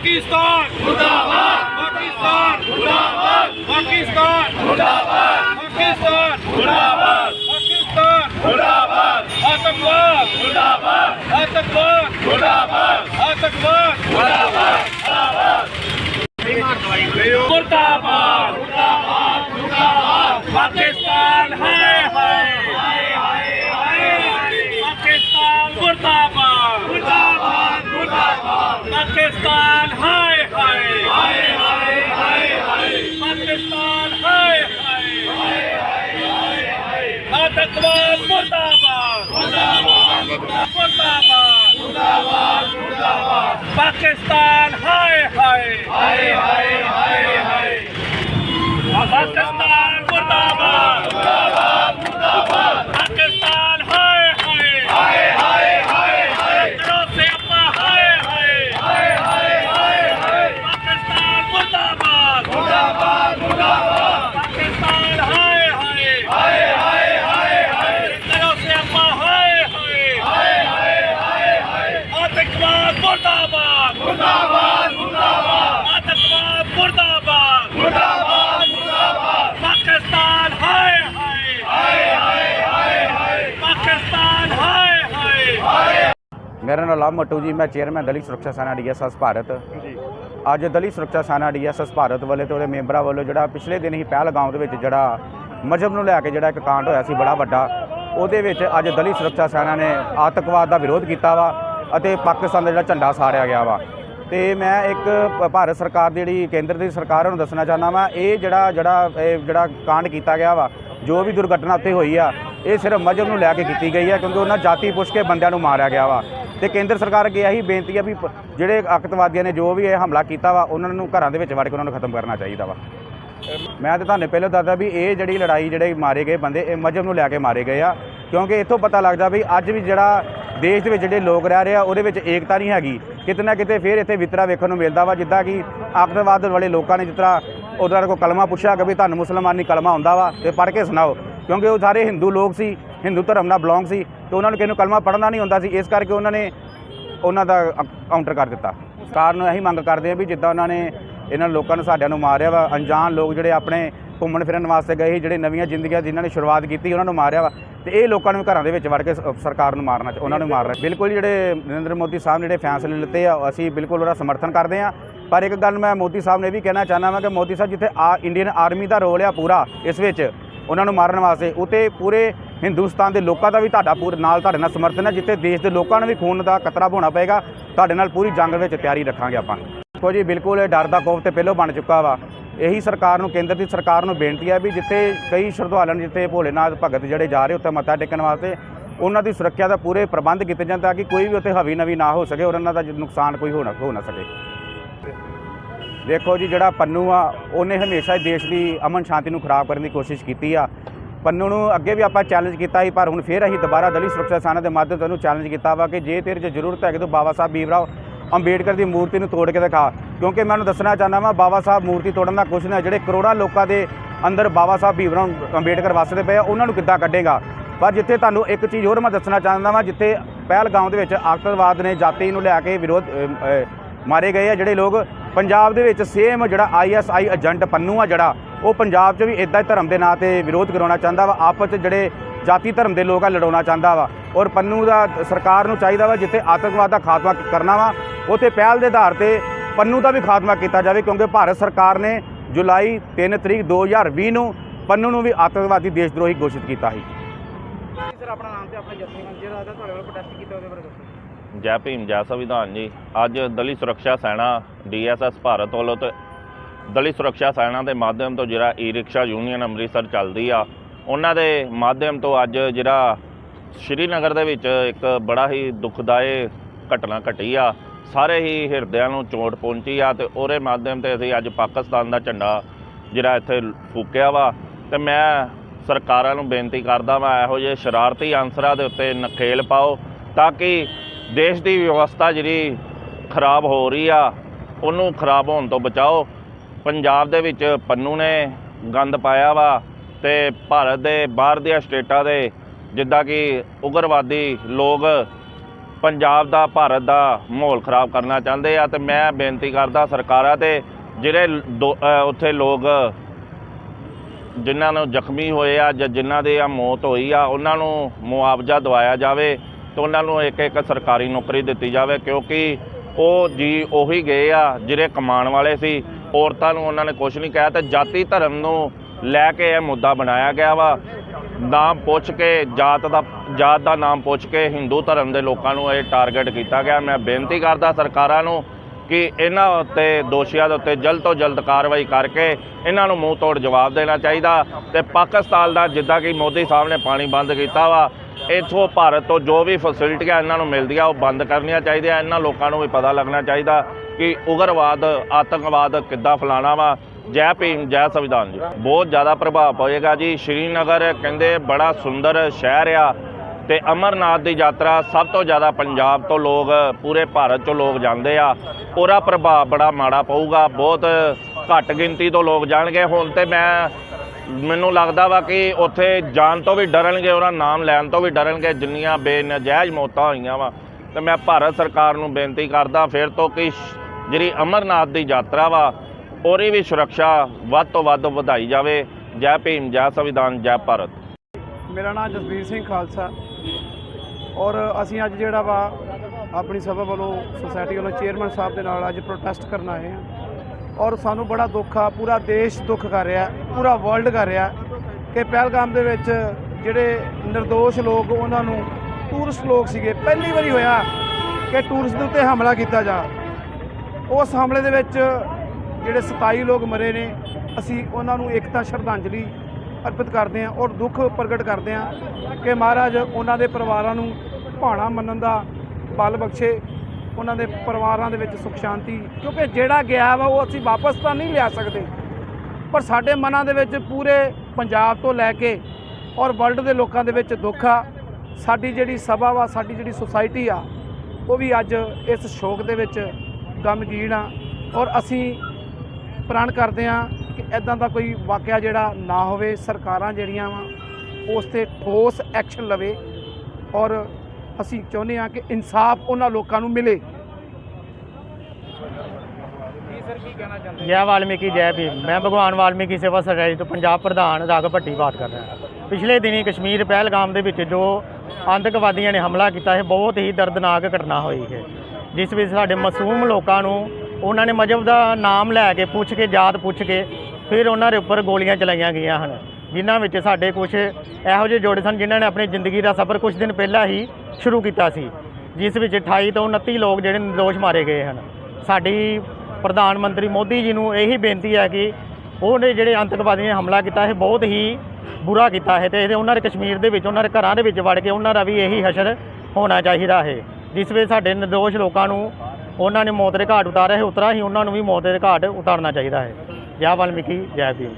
ਪਾਕਿਸਤਾਨ ਮੁਰਦਾਬਾਦ ਪਾਕਿਸਤਾਨ ਮੁਰਦਾਬਾਦ ਪਾਕਿਸਤਾਨ ਮੁਰਦਾਬਾਦ ਪਾਕਿਸਤਾਨ ਮੁਰਦਾਬਾਦ ਪਾਕਿਸਤਾਨ ਮੁਰਦਾਬਾਦ ਆਤੰਕਵਾਦ ਮੁਰਦਾਬਾਦ ਆਤੰਕਵਾਦ ਮੁਰਦਾਬਾਦ ਆਤੰਕਵਾਦ ਮੁਰਦਾਬਾਦ ਮੁਰਦਾਬਾਦ ਮੁਰਦਾਬਾਦ ਮੁਰਦਾਬਾਦ ਪਾਕਿਸਤਾਨ ਹਾਏ ਹਾਏ ਹਾਏ ਹਾਏ ਪਾਕਿਸਤਾਨ ਮੁਰਦਾਬਾਦ ਮੁਰਦਾਬਾਦ ਮੁਰਦਾਬਾਦ ਪਾਕਿਸਤਾਨ ਹਾਏ ਹਾਏ ਹਾਏ ਹਾਏ ਹਾਏ ਹਾਏ ਪਾਕਿਸਤਾਨ ਹਾਏ ਹਾਏ ਹਾਏ ਹਾਏ ਆਤੰਕਵਾਦ ਮੁਰਦਾਬਾਦ ਮੁਰਦਾਬਾਦ ਮੁਰਦਾਬਾਦ ਮੁਰਦਾਬਾਦ ਮੁਰਦਾਬਾਦ ਪਾਕਿਸਤਾਨ ਹਾਏ ਹਾਏ ਹਾਏ ਹਾਏ ਹਾਏ ਹਾਏ ਪਾਕਿਸਤਾਨ ਮੁਰਦਾਬਾਦ ਮੁਰਦਾਬਾਦ ਮੁਰਦਾਬਾਦ ਪਾਕਿਸਤਾਨ ਹਾਏ ਹਾਏ ਹਾਏ ਹਾਏ ਹਾਏ ਹਾਏ ਕਰੋ ਸਿਆਪਾ ਹਾਏ ਹਾਏ ਹਾਏ ਹਾਏ ਹਾਏ ਹਾਏ ਪਾਕਿਸਤਾਨ ਮੁਰਦਾਬਾਦ ਮੁਰਦਾਬਾਦ ਮੁਰਦਾਬਾਦ ਪਾਕਿਸਤਾਨ ਹਾਏ ਹਾਏ ਹਾਏ ਹਾਏ ਹਾਏ ਹਾਏ ਕਰੋ ਸਿਆਪਾ ਹਾਏ ਹਾਏ ਹਾਏ ਹਾਏ ਹਾਏ ਹਾਏ ਆਤੰਕਵਾਦ ਮੁਰਦਾਬਾਦ ਮੁਰਦਾਬਾਦ ਮੁਰਦਾਬਾਦ ਆਤੰਕਵਾਦ ਮੁਰਦਾਬਾਦ ਮੁਰਦਾਬਾਦ ਮੁਰਦਾਬਾਦ ਪਾਕਿਸਤਾਨ ਹਾਏ ਹਾਏ ਹਾਏ ਹਾਏ ਹਾਏ ਹਾਏ ਪਾਕਿਸਤਾਨ ਹਾਏ ਹਾਏ ਹਾਏ ਮੇਰਾ ਨਾਮ ਲਾਭ ਮੱਟੂ ਜੀ ਮੈਂ ਚੇਅਰਮੈਨ ਦਲਿਤ ਸੁਰੱਖਿਆ ਸੈਨਾ ਡੀਐਸਐਸ ਭਾਰਤ। ਅੱਜ ਦਲਿਤ ਸੁਰੱਖਿਆ ਸੈਨਾ ਡੀਐਸਐਸ ਭਾਰਤ ਵੱਲੋਂ ਤੇ ਉਹਦੇ ਮੈਂਬਰਾਂ ਵੱਲੋਂ ਜਿਹੜਾ ਪਿਛਲੇ ਦਿਨ ਹੀ ਪਹਿਲਗਾਂਵ ਦੇ ਵਿੱਚ ਜਿਹੜਾ ਮਜਹਬ ਨੂੰ ਲੈ ਕੇ ਜਿਹੜਾ ਇੱਕ ਕਾਂਡ ਹੋਇਆ ਸੀ ਬੜਾ ਵੱਡਾ ਉਹਦੇ ਵਿੱਚ ਅੱਜ ਦਲਿਤ ਸੁਰੱਖਿਆ ਸੈਨਾ ਨੇ ਆਤੰਕਵਾਦ ਦਾ ਵਿਰੋਧ ਕੀਤਾ ਵਾ ਅਤੇ ਪਾਕਿਸਤਾਨ ਦਾ ਜਿਹੜਾ ਝੰਡਾ ਸਾੜਿਆ ਗਿਆ ਵਾ। ਤੇ ਮੈਂ ਇੱਕ ਭਾਰਤ ਸਰਕਾਰ ਦੀ ਜਿਹੜੀ ਕੇਂਦਰ ਦੀ ਸਰਕਾਰ ਨੂੰ ਦੱਸਣਾ ਚਾਹੁੰਦਾ ਵਾਂ ਇਹ ਜਿਹੜਾ ਜਿਹੜਾ ਇਹ ਜਿਹੜਾ ਕਾਂਡ ਕੀਤਾ ਗਿਆ ਵਾ ਜੋ ਵੀ ਦੁਰਘਟਨਾ ਉੱਤੇ ਹੋਈ ਆ ਇਹ ਸਿਰਫ ਮਜਹਬ ਨੂੰ ਲੈ ਕੇ ਕੀਤੀ ਗਈ ਹੈ ਕਿਉਂਕਿ ਉਹਨਾਂ ਜਾਤੀ ਪੁੱਛ ਕੇ ਬੰਦਿਆਂ ਨੂੰ ਮਾਰਿਆ ਗਿਆ ਵਾ। ਤੇ ਕੇਂਦਰ ਸਰਕਾਰ ਅੱਗੇ ਇਹੀ ਬੇਨਤੀ ਆ ਵੀ ਪ- ਜਿਹੜੇ ਅੱਤਵਾਦੀਆਂ ਨੇ ਜੋ ਵੀ ਇਹ ਹਮਲਾ ਕੀਤਾ ਵਾ, ਉਹਨਾਂ ਨੂੰ ਘਰਾਂ ਦੇ ਵਿੱਚ ਵੜ ਕੇ ਉਹਨਾਂ ਨੂੰ ਖਤਮ ਕਰਨਾ ਚਾਹੀਦਾ ਵਾ। ਮੈਂ ਤਾਂ ਤੁਹਾਨੂੰ ਪਹਿਲਾਂ ਦੱਸਦਾ ਵੀ ਇਹ ਜਿਹੜੀ ਲੜਾਈ ਜਿਹੜੇ ਮਾਰੇ ਗਏ ਬੰਦੇ, ਇਹ ਮਜਹਬ ਨੂੰ ਲੈ ਕੇ ਮਾਰੇ ਗਏ ਆ। ਕਿਉਂਕਿ ਇੱਥੋਂ ਪਤਾ ਲੱਗਦਾ ਵੀ ਅੱਜ ਵੀ ਜਿਹੜਾ ਦੇਸ਼ ਦੇ ਵਿੱਚ ਜਿਹੜੇ ਲੋਕ ਰਹਿ ਰਹੇ ਆ, ਉਹਦੇ ਵਿੱਚ ਏਕਤਾ ਨਹੀਂ ਹੈਗੀ। ਕਿਤੇ ਨਾ ਕਿਤੇ ਫਿਰ ਇੱਥੇ ਵਿਤਰਾ ਵੇਖਣ ਨੂੰ ਮਿਲਦਾ ਵਾ, ਜਿੱਦਾਂ ਕਿ ਅੱਤਵਾਦ ਵਾਲੇ ਲੋਕਾਂ ਨੇ ਜਿਸ ਤਰ੍ਹਾਂ ਉਹਨਾਂ ਕੋਲ ਕਲਮਾ ਪੁੱਛਿਆ ਕਿ ਵੀ ਤੁਹਾਨੂੰ ਮੁਸਲਮਾਨੀ ਕਲਮਾ ਹੁੰਦਾ ਵਾ, ਤੇ ਪੜ੍ਹ ਕੇ ਸੁਣਾਓ। ਕਿਉਂਕਿ ਉਹ ਸਾਰੇ ਹਿੰਦੂ ਲੋਕ ਸੀ ਹਿੰਦੂ ਧਰਮ ਨਾਲ ਬਿਲੋਂਗ ਸੀ ਤੇ ਉਹਨਾਂ ਨੂੰ ਕਿਸੇ ਨੂੰ ਕਲਮਾ ਪੜ੍ਹਨਾ ਨਹੀਂ ਹੁੰਦਾ ਸੀ, ਇਸ ਕਰਕੇ ਉਹਨਾਂ ਨੇ ਉਹਨਾਂ ਦਾ ਕਾਊਂਟਰ ਕਰ ਦਿੱਤਾ। ਸਰਕਾਰ ਨੂੰ ਇਹੀ ਮੰਗ ਕਰਦੇ ਆ ਵੀ ਜਿੱਦਾਂ ਉਹਨਾਂ ਨੇ ਇਹਨਾਂ ਲੋਕਾਂ ਨੂੰ ਸਾਡਿਆਂ ਨੂੰ ਮਾਰਿਆ ਵਾ, ਅਣਜਾਣ ਲੋਕ ਜਿਹੜੇ ਆਪਣੇ ਘੁੰਮਣ ਫਿਰਨ ਵਾਸਤੇ ਗਏ ਸੀ, ਜਿਹੜੇ ਨਵੀਆਂ ਜ਼ਿੰਦਗੀਆਂ ਜਿਨ੍ਹਾਂ ਨੇ ਸ਼ੁਰੂਆਤ ਕੀਤੀ ਉਹਨਾਂ ਨੂੰ ਮਾਰਿਆ ਵਾ। ਤੇ ਇਹ ਲੋਕਾਂ ਨੂੰ ਘਰਾਂ ਦੇ ਵਿੱਚ ਵੜ ਕੇ ਸਰਕਾਰ ਨੂੰ ਮਾਰਨਾ ਉਹਨਾਂ ਨੂੰ ਮਾਰ ਰਿਹਾ ਬਿਲਕੁਲ ਜਿਹੜੇ ਨਰਿੰਦਰ ਮੋਦੀ ਸਾਹਿਬ ਨੇ ਜਿਹੜੇ ਫੈਸਲੇ ਲਿੱਤੇ ਆ, ਅਸੀਂ ਬਿਲਕੁਲ ਉਹਦਾ ਸਮਰਥਨ ਕਰਦੇ ਆ। ਪਰ ਇੱਕ ਗੱਲ ਮੈਂ ਮੋਦੀ ਸਾਹਿਬ ਨੇ ਇਹ ਵੀ ਕਹਿਣਾ ਚਾਹੁੰਦਾ ਵਾਂ ਕਿ ਮੋਦੀ ਸਾਹਿਬ ਜਿੱਥੇ ਆ ਇੰਡੀਅਨ ਆਰਮੀ ਦਾ ਰੋਲ ਆ ਪੂਰਾ, ਇਸ ਵਿੱਚ ਉਹਨਾਂ ਨੂੰ ਮਾਰਨ ਵਾਸਤੇ ਉਤੇ ਪੂਰੇ ਹਿੰਦੁਸਤਾਨ ਦੇ ਲੋਕਾਂ ਦਾ ਵੀ ਤੁਹਾਡਾ ਪੂਰੇ ਨਾਲ ਤੁਹਾਡੇ ਨਾਲ ਸਮਰਥਨ ਹੈ, ਜਿੱਥੇ ਦੇਸ਼ ਦੇ ਲੋਕਾਂ ਨੂੰ ਵੀ ਖੂਨ ਦਾ ਕਤਰਾ ਹੋਣਾ ਪਏਗਾ, ਤੁਹਾਡੇ ਨਾਲ ਪੂਰੀ ਜੰਗ ਵਿੱਚ ਤਿਆਰੀ ਰੱਖਾਂਗੇ ਆਪਾਂ। ਦੇਖੋ ਜੀ, ਬਿਲਕੁਲ ਇਹ ਡਰ ਦਾ ਖੌਫ ਤੇ ਪਹਿਲਾਂ ਬਣ ਚੁੱਕਾ ਵਾ। ਇਹੀ ਸਰਕਾਰ ਨੂੰ, ਕੇਂਦਰ ਦੀ ਸਰਕਾਰ ਨੂੰ ਬੇਨਤੀ ਹੈ ਵੀ ਜਿੱਥੇ ਕਈ ਸ਼ਰਧਾਲੂ ਜਿੱਥੇ ਭੋਲੇਨਾਥ ਭਗਤ ਜਿਹੜੇ ਜਾ ਰਹੇ, ਉੱਥੇ ਮੱਥਾ ਟੇਕਣ ਵਾਸਤੇ, ਉਹਨਾਂ ਦੀ ਸੁਰੱਖਿਆ ਦਾ ਪੂਰੇ ਪ੍ਰਬੰਧ ਕੀਤੇ ਜਾਣ ਤਾਂ ਕਿ ਕੋਈ ਵੀ ਉੱਥੇ ਹਵੀ ਨਵੀ ਨਾ ਹੋ ਸਕੇ ਔਰ ਉਹਨਾਂ ਦਾ ਨੁਕਸਾਨ ਕੋਈ ਹੋਣਾ, ਹੋ ਨਾ ਸਕੇ। ਦੇਖੋ ਜੀ, ਜਿਹੜਾ ਪੰਨੂ ਆ, ਉਹਨੇ ਹਮੇਸ਼ਾ ਹੀ ਦੇਸ਼ ਦੀ ਅਮਨ ਸ਼ਾਂਤੀ ਨੂੰ ਖਰਾਬ ਕਰਨ ਦੀ ਕੋਸ਼ਿਸ਼ ਕੀਤੀ ਆ। ਪੰਨੂ ਨੂੰ ਅੱਗੇ ਵੀ ਆਪਾਂ ਚੈਲੰਜ ਕੀਤਾ ਸੀ, ਪਰ ਹੁਣ ਫੇਰ ਅਸੀਂ ਦੁਬਾਰਾ ਦਲਿਤ ਸੁਰੱਖਿਆ ਸੈਨਾ ਦੇ ਮਾਧਿਅਮ ਤੋਂ ਉਹਨੂੰ ਚੈਲੰਜ ਕੀਤਾ ਵਾ ਕਿ ਜੇ ਤੇਰੇ 'ਚ ਜ਼ਰੂਰਤ ਹੈ ਕਿ ਤੂੰ ਬਾਬਾ ਸਾਹਿਬ ਭੀਮਰਾਓ ਅੰਬੇਡਕਰ ਦੀ ਮੂਰਤੀ ਨੂੰ ਤੋੜ ਕੇ ਦਿਖਾ। ਕਿਉਂਕਿ ਮੈਂ ਉਹਨੂੰ ਦੱਸਣਾ ਚਾਹੁੰਦਾ ਵਾਂ, ਬਾਬਾ ਸਾਹਿਬ ਮੂਰਤੀ ਤੋੜਨ ਦਾ ਕੁਛ ਨਹੀਂ, ਜਿਹੜੇ ਕਰੋੜਾਂ ਲੋਕਾਂ ਦੇ ਅੰਦਰ ਬਾਬਾ ਸਾਹਿਬ ਭੀਮਰਾਓ ਅੰਬੇਡਕਰ ਵਸਦੇ ਪਏ ਆ, ਉਹਨਾਂ ਨੂੰ ਕਿੱਦਾਂ ਕੱਢੇਗਾ? ਪਰ ਜਿੱਥੇ ਤੁਹਾਨੂੰ ਇੱਕ ਚੀਜ਼ ਹੋਰ ਮੈਂ ਦੱਸਣਾ ਚਾਹੁੰਦਾ ਵਾਂ, ਜਿੱਥੇ ਪਹਿਲਗਾਂਵ ਦੇ ਵਿੱਚ ਆਤੰਕਵਾਦ ਨੇ ਜਾਤੀ ਨੂੰ ਲੈ ਕੇ ਵਿਰੋਧ ਮਾਰੇ ਗਏ ਆ, ਜਿਹੜੇ ਲੋਕ ਪੰਜਾਬ ਦੇ ਵਿੱਚ ਸੇਮ ਜਿਹੜਾ ਆਈਐਸਆਈ ਏਜੰਟ ਪੰਨੂ ਆ ਜਿਹੜਾ ਉਹ ਪੰਜਾਬ 'ਚ ਵੀ ਇਦਾਂ ਹੀ ਧਰਮ ਦੇ ਨਾਂ ਤੇ ਵਿਰੋਧ ਕਰਾਉਣਾ ਚਾਹੁੰਦਾ ਵਾ ਆਪਸ 'ਚ ਜਿਹੜੇ ਜਾਤੀ ਧਰਮ ਦੇ ਲੋਕ ਆ ਲੜਾਉਣਾ ਚਾਹੁੰਦਾ ਵਾ। ਔਰ ਪੰਨੂ ਦਾ ਸਰਕਾਰ ਨੂੰ ਚਾਹੀਦਾ ਵਾ ਜਿੱਥੇ ਆਤੰਕਵਾਦ ਦਾ ਖਾਤਮਾ ਕਰਨਾ ਵਾ ਉੱਥੇ ਪਹਿਲ ਦੇ ਆਧਾਰ ਤੇ ਪੰਨੂ ਦਾ ਵੀ ਖਾਤਮਾ ਕੀਤਾ ਜਾਵੇ ਕਿਉਂਕਿ ਭਾਰਤ ਸਰਕਾਰ ਨੇ ਜੁਲਾਈ 3 ਤਰੀਕ 2020 ਨੂੰ ਪੰਨੂ ਨੂੰ ਵੀ ਆਤੰਕਵਾਦੀ ਦੇਸ਼ਦਰੋਹੀ ਘੋਸ਼ਿਤ ਕੀਤਾ ਸੀ। ਸਰ ਆਪਣਾ ਨਾਮ ਤੇ ਆਪਣਾ ਜੱਥੇਬੰਦ ਜਿਹੜਾ ਤੁਹਾਡੇ ਵੱਲੋਂ ਪ੍ਰੋਟੈਸਟ ਕੀਤਾ ਉਹਦੇ ਬਾਰੇ ਦੱਸੋ। ਜੈ ਭੀਮ ਜੈ ਸੰਵਿਧਾਨ ਜੀ। ਅੱਜ ਦਲਿਤ ਸੁਰੱਖਿਆ ਸੈਨਾ ਡੀਐਸਐਸ ਭਾਰਤ ਵੱਲੋਂ ਤੇ ਦਲਿਤ ਸੁਰੱਖਿਆ ਸੈਨਾ ਦੇ ਮਾਧਿਅਮ ਤੋਂ ਜਿਹੜਾ ਈ ਰਿਕਸ਼ਾ ਯੂਨੀਅਨ ਅੰਮ੍ਰਿਤਸਰ ਚੱਲਦੀ ਆ, ਉਹਨਾਂ ਦੇ ਮਾਧਿਅਮ ਤੋਂ ਅੱਜ ਜਿਹੜਾ ਸ਼੍ਰੀਨਗਰ ਦੇ ਵਿੱਚ ਇੱਕ ਬੜਾ ਹੀ ਦੁਖਦਾਈ ਘਟਨਾ ਘਟੀ ਆ। ਸਾਰੇ ਹੀ ਹਿਰਦਿਆਂ ਨੂੰ ਚੋਟ ਪਹੁੰਚੀ ਆ ਤੇ ਉਹਦੇ ਮਾਧਿਅਮ ਤੇ ਅਸੀਂ ਅੱਜ ਪਾਕਿਸਤਾਨ ਦਾ ਝੰਡਾ ਜਿਹੜਾ ਇੱਥੇ ਫੂਕਿਆ ਵਾ ਤੇ ਮੈਂ ਸਰਕਾਰਾਂ ਨੂੰ ਬੇਨਤੀ ਕਰਦਾ ਵਾਂ, ਇਹੋ ਜਿਹੇ ਸ਼ਰਾਰਤੀ ਅਨਸਰਾਂ ਦੇ ਉੱਤੇ ਨਖੇਲ ਪਾਓ ਤਾਂ ਕਿ ਦੇਸ਼ ਦੀ ਵਿਵਸਥਾ ਜਿਹੜੀ ਖਰਾਬ ਹੋ ਰਹੀ ਆ, ਉਹਨੂੰ ਖਰਾਬ ਹੋਣ ਤੋਂ ਬਚਾਓ। ਪੰਜਾਬ ਦੇ ਵਿੱਚ ਪੰਨੂ ਨੇ ਗੰਦ ਪਾਇਆ ਵਾ ਤੇ ਭਾਰਤ ਦੇ ਬਾਹਰ ਦੀਆਂ ਸਟੇਟਾਂ ਦੇ, ਜਿੱਦਾਂ ਕਿ ਉਗਰਵਾਦੀ ਲੋਕ ਪੰਜਾਬ ਦਾ, ਭਾਰਤ ਦਾ ਮਾਹੌਲ ਖਰਾਬ ਕਰਨਾ ਚਾਹੁੰਦੇ ਆ ਤੇ ਮੈਂ ਬੇਨਤੀ ਕਰਦਾ ਸਰਕਾਰਾਂ ਤੇ, ਜਿਹੜੇ ਦੋ- ਉੱਥੇ ਲੋਕ ਜਿਨ੍ਹਾਂ ਨੂੰ ਜ਼ਖਮੀ ਹੋਏ ਆ ਜਾਂ ਜਿਨ੍ਹਾਂ ਦੇ ਆ ਮੌਤ ਹੋਈ ਆ, ਉਹਨਾਂ ਨੂੰ ਮੁਆਵਜ਼ਾ ਦਵਾਇਆ ਜਾਵੇ ਤੇ ਉਹਨਾਂ ਨੂੰ ਇੱਕ ਇੱਕ ਸਰਕਾਰੀ ਨੌਕਰੀ ਦਿੱਤੀ ਜਾਵੇ ਕਿਉਂਕਿ ਉਹ ਜੀ ਉਹੀ ਗਏ ਆ, ਜਿਹੜੇ ਕਮਾਉਣ ਵਾਲੇ ਸੀ ਔਰਤਾਂ ਨੂੰ ਉਹਨਾਂ ਨੇ ਕੁਝ ਨਹੀਂ ਕਿਹਾ ਤੇ ਜਾਤੀ ਧਰਮ ਨੂੰ ਲੈ ਕੇ ਇਹ ਮੁੱਦਾ ਬਣਾਇਆ ਗਿਆ ਵਾ। ਨਾਮ ਪੁੱਛ ਕੇ, ਜਾਤ ਦਾ ਜਾਤ ਦਾ ਨਾਮ ਪੁੱਛ ਕੇ ਹਿੰਦੂ ਧਰਮ ਦੇ ਲੋਕਾਂ ਨੂੰ ਇਹ ਟਾਰਗੇਟ ਕੀਤਾ ਗਿਆ। ਮੈਂ ਬੇਨਤੀ ਕਰਦਾ ਸਰਕਾਰਾਂ ਨੂੰ ਕਿ ਇਹਨਾਂ ਉੱਤੇ, ਦੋਸ਼ੀਆਂ ਦੇ ਉੱਤੇ ਜਲਦ ਤੋਂ ਜਲਦ ਕਾਰਵਾਈ ਕਰਕੇ ਇਹਨਾਂ ਨੂੰ ਮੂੰਹ ਤੋੜ ਜਵਾਬ ਦੇਣਾ ਚਾਹੀਦਾ ਤੇ ਪਾਕਿਸਤਾਨ ਦਾ ਜਿੱਦਾਂ ਕਿ ਮੋਦੀ ਸਾਹਿਬ ਨੇ ਪਾਣੀ ਬੰਦ ਕੀਤਾ ਵਾ ਇੱਥੋਂ ਭਾਰਤ ਤੋਂ ਜੋ ਵੀ ਫੈਸਿਲਿਟੀਆਂ ਇਹਨਾਂ ਨੂੰ ਮਿਲਦੀਆਂ ਉਹ ਬੰਦ ਕਰਨੀਆਂ ਚਾਹੀਦੀਆਂ। ਇਹਨਾਂ ਲੋਕਾਂ ਨੂੰ ਵੀ ਪਤਾ ਲੱਗਣਾ ਚਾਹੀਦਾ ਕਿ ਉਗਰਵਾਦ, ਆਤੰਕਵਾਦ ਕਿੱਦਾਂ ਫੈਲਾਣਾ ਵਾ। ਜੈ ਭੀਮ, ਜੈ ਸੰਵਿਧਾਨ ਜੀ। ਬਹੁਤ ਜ਼ਿਆਦਾ ਪ੍ਰਭਾਵ ਪਵੇਗਾ ਜੀ। ਸ਼੍ਰੀਨਗਰ ਕਹਿੰਦੇ ਬੜਾ ਸੁੰਦਰ ਸ਼ਹਿਰ ਆ ਤੇ ਅਮਰਨਾਥ ਦੀ ਯਾਤਰਾ ਸਭ ਤੋਂ ਜ਼ਿਆਦਾ ਪੰਜਾਬ ਤੋਂ ਲੋਕ, ਪੂਰੇ ਭਾਰਤ ਚੋਂ ਲੋਕ ਜਾਂਦੇ ਆ। ਉਹਦਾ ਪ੍ਰਭਾਵ ਬੜਾ ਮਾੜਾ ਪਊਗਾ। ਬਹੁਤ ਘੱਟ ਗਿਣਤੀ ਤੋਂ ਲੋਕ ਜਾਣਗੇ। ਹੁਣ ਤੇ ਮੈਂ ਮੈਨੂੰ ਲੱਗਦਾ ਵਾ ਕਿ ਉੱਥੇ ਜਾਣ ਤੋਂ ਵੀ ਡਰਨਗੇ, ਉਹਨਾਂ ਨਾਮ ਲੈਣ ਤੋਂ ਵੀ ਡਰਨਗੇ, ਜਿੰਨੀਆਂ ਬੇਨਜਾਇਜ਼ ਮੌਤਾਂ ਹੋਈਆਂ ਵਾ। ਤੇ ਮੈਂ ਭਾਰਤ ਸਰਕਾਰ ਨੂੰ ਬੇਨਤੀ ਕਰਦਾ ਫਿਰ ਤੋਂ ਕਿ ਸ਼- ਜਿਹੜੀ ਅਮਰਨਾਥ ਦੀ ਯਾਤਰਾ ਵਾ, ਉਹਦੀ ਵੀ ਸੁਰੱਖਿਆ ਵੱਧ ਤੋਂ ਵੱਧ ਵਧਾਈ ਜਾਵੇ। ਜੈ ਭੀਮ, ਜੈ ਸੰਵਿਧਾਨ, ਜੈ ਭਾਰਤ। ਮੇਰਾ ਨਾਮ ਜਸਵੀਰ ਸਿੰਘ ਖਾਲਸਾ। ਔਰ ਅਸੀਂ ਅੱਜ ਜਿਹੜਾ ਵਾ ਆਪਣੀ ਸਭਾ ਵੱਲੋਂ ਸੁਸਾਇਟੀ ਵੱਲੋਂ ਚੇਅਰਮੈਨ ਸਾਹਿਬ ਦੇ ਨਾਲ ਅੱਜ ਪ੍ਰੋਟੈਸਟ ਕਰਨ ਆਏ ਹਾਂ। ਔਰ ਸਾਨੂੰ ਬੜਾ ਦੁੱਖ ਆ, ਪੂਰਾ ਦੇਸ਼ ਦੁੱਖ ਕਰ ਰਿਹਾ, ਪੂਰਾ ਵਰਲਡ ਕਰ ਰਿਹਾ ਕਿ ਪਹਿਲਗਾਮ ਦੇ ਵਿੱਚ ਜਿਹੜੇ નિર્ਦੋਸ਼ ਲੋਕ, ਉਹਨਾਂ ਨੂੰ ਟੂਰਿਸਟ ਲੋਕ ਸੀਗੇ, ਪਹਿਲੀ ਵਾਰੀ ਹੋਇਆ ਕਿ ਟੂਰਿਸਟ ਦੇ ਉੱਤੇ ਹਮਲਾ ਕੀਤਾ ਜਾ। ਉਸ ਹਮਲੇ ਦੇ ਵਿੱਚ ਜਿਹੜੇ 27 ਲੋਕ ਮਰੇ ਨੇ, ਅਸੀਂ ਉਹਨਾਂ ਨੂੰ ਇੱਕ ਸ਼ਰਧਾਂਜਲੀ ਅਰਪਿਤ ਕਰਦੇ ਹਾਂ ਔਰ ਦੁੱਖ ਪ੍ਰਗਟ ਕਰਦੇ ਹਾਂ ਕਿ ਮਹਾਰਾਜ ਉਹਨਾਂ ਦੇ ਪਰਿਵਾਰਾਂ ਨੂੰ ਭਾਣਾ ਮੰਨਣ ਦਾ ਬਲ ਬਖਸ਼ੇ। ਉਹਨਾਂ ਦੇ ਪਰਿਵਾਰਾਂ ਦੇ ਵਿੱਚ ਸੁਖ ਸ਼ਾਂਤੀ, ਕਿਉਂਕਿ ਜਿਹੜਾ ਗਿਆ ਵਾ ਉਹ ਅਸੀਂ ਵਾਪਸ ਤਾਂ ਨਹੀਂ ਲਿਆ ਸਕਦੇ। ਪਰ ਸਾਡੇ ਮਨਾਂ ਦੇ ਵਿੱਚ ਪੂਰੇ ਪੰਜਾਬ ਤੋਂ ਲੈ ਕੇ ਔਰ ਵਰਲਡ ਦੇ ਲੋਕਾਂ ਦੇ ਵਿੱਚ ਦੁੱਖ ਆ। ਸਾਡੀ ਜਿਹੜੀ ਸਭਾ ਵਾ, ਸਾਡੀ ਜਿਹੜੀ ਸੁਸਾਇਟੀ ਆ, ਉਹ ਵੀ ਅੱਜ ਇਸ ਸ਼ੋਕ ਦੇ ਵਿੱਚ ਗਮਗੀਨ ਆ। ਔਰ ਅਸੀਂ ਪ੍ਰਣ ਕਰਦੇ ਆ ਕਿ ਐਦਾਂ ਦਾ ਕੋਈ ਵਾਕਿਆ ਜਿਹੜਾ ਨਾ ਹੋਵੇ, ਸਰਕਾਰਾਂ ਜਿਹੜੀਆਂ ਵਾ, ਉਸ ਤੇ ਠੋਸ ਐਕਸ਼ਨ ਲਵੇ ਔਰ ਅਸੀਂ ਚਾਹੁੰਦੇ ਹਾਂ ਕਿ ਇਨਸਾਫ ਉਹਨਾਂ ਲੋਕਾਂ ਨੂੰ ਮਿਲੇ। ਸਰ ਕੀ ਕਹਿਣਾ ਚਾਹੁੰਦੇ ਜੈ ਵਾਲਮੀਕੀ, ਜੈ ਭੀਮ। ਮੈਂ ਭਗਵਾਨ ਵਾਲਮੀਕੀ ਸੇਵਾ ਸੁਸਾਇਟੀ ਤੋਂ ਪੰਜਾਬ ਪ੍ਰਧਾਨ ਰਾਘਵ ਭੱਟੀ ਬਾਤ ਕਰ ਰਿਹਾ ਪਿਛਲੇ ਦਿਨੀ ਕਸ਼ਮੀਰ ਪਹਿਲਗਾਮ ਦੇ ਵਿੱਚ ਜੋ ਆਤੰਕਵਾਦੀਆਂ ਨੇ ਹਮਲਾ ਕੀਤਾ ਹੈ ਬਹੁਤ ਹੀ ਦਰਦਨਾਕ ਘਟਨਾ ਹੋਈ ਹੈ। ਜਿਸ ਵਿੱਚ ਸਾਡੇ ਮਾਸੂਮ ਲੋਕਾਂ ਨੂੰ ਉਹਨਾਂ ਨੇ ਮਜਬ ਦਾ ਨਾਮ ਲੈ ਕੇ, ਪੁੱਛ ਕੇ ਜਾਤ ਪੁੱਛ ਕੇ, ਫਿਰ ਉਹਨਾਂ ਦੇ ਉੱਪਰ ਗੋਲੀਆਂ ਚਲਾਈਆਂ ਗਈਆਂ ਹਨ। ਜਿਨ੍ਹਾਂ ਵਿੱਚ ਸਾਡੇ ਕੁਝ ਇਹੋ ਜਿਹੇ ਜੋੜੇ ਸਨ ਜਿਨ੍ਹਾਂ ਨੇ ਆਪਣੀ ਜ਼ਿੰਦਗੀ ਦਾ ਸਫ਼ਰ ਕੁਝ ਦਿਨ ਪਹਿਲਾਂ ਹੀ ਸ਼ੁਰੂ ਕੀਤਾ ਸੀ, ਜਿਸ ਵਿੱਚ 28 ਤੋਂ 29 ਲੋਕ ਜਿਹੜੇ ਨਿਰਦੋਸ਼ ਮਾਰੇ ਗਏ ਹਨ। ਸਾਡੀ ਪ੍ਰਧਾਨ ਮੰਤਰੀ ਮੋਦੀ ਜੀ ਨੂੰ ਇਹੀ ਬੇਨਤੀ ਹੈ ਕਿ ਉਹਨੇ ਜਿਹੜੇ ਆਤੰਕਵਾਦੀਆਂ ਨੇ ਹਮਲਾ ਕੀਤਾ ਹੈ ਬਹੁਤ ਹੀ ਬੁਰਾ ਕੀਤਾ ਹੈ ਤੇ ਇਹਦੇ ਉਹਨਾਂ ਦੇ ਕਸ਼ਮੀਰ ਦੇ ਵਿੱਚ, ਉਹਨਾਂ ਦੇ ਘਰਾਂ ਦੇ ਵਿੱਚ ਵੜ ਕੇ ਉਹਨਾਂ ਦਾ ਵੀ ਇਹੀ ਹਸ਼ਰ ਹੋਣਾ ਚਾਹੀਦਾ ਹੈ। ਜਿਸ ਵਿੱਚ ਸਾਡੇ ਨਿਰਦੋਸ਼ ਲੋਕਾਂ ਨੂੰ ਉਹਨਾਂ ਨੇ ਮੌਤ ਦੇ ਘਾਟ ਉਤਾਰਿਆ ਹੈ, ਉਤਰਾ ਹੀ ਉਹਨਾਂ ਨੂੰ ਵੀ ਮੌਤ ਦੇ ਘਾਟ ਉਤਾਰਨਾ ਚਾਹੀਦਾ ਹੈ। ਜੈ ਵਾਲਮੀਕੀ ਜੈ ਭੀਮ।